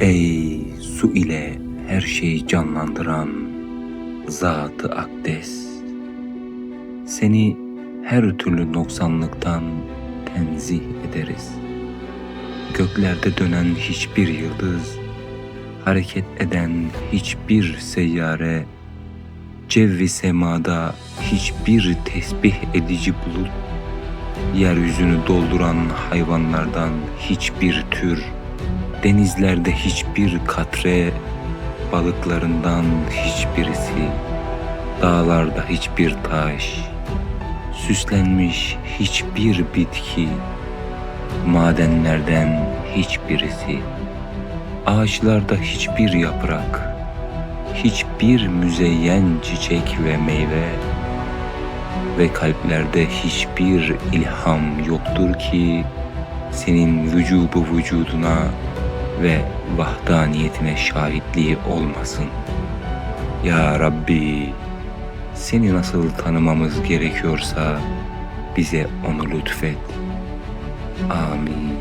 Ey su ile her şeyi canlandıran Zat-ı Akdes. Seni her türlü noksanlıktan tenzih ederiz. Göklerde dönen hiçbir yıldız, hareket eden hiçbir seyyare, cevvi semada hiçbir tesbih edici bulut, yeryüzünü dolduran hayvanlardan hiçbir tür, denizlerde hiçbir katre, balıklarından hiçbirisi, dağlarda hiçbir taş, süslenmiş hiçbir bitki, madenlerden hiçbirisi, ağaçlarda hiçbir yaprak, hiçbir müzeyyen çiçek ve meyve ve kalplerde hiçbir ilham yoktur ki senin vücubu vücuduna ve vahdaniyetine şahitliği olmasın. Ya Rabbi, seni nasıl tanımamız gerekiyorsa bize onu lütfet. Amin.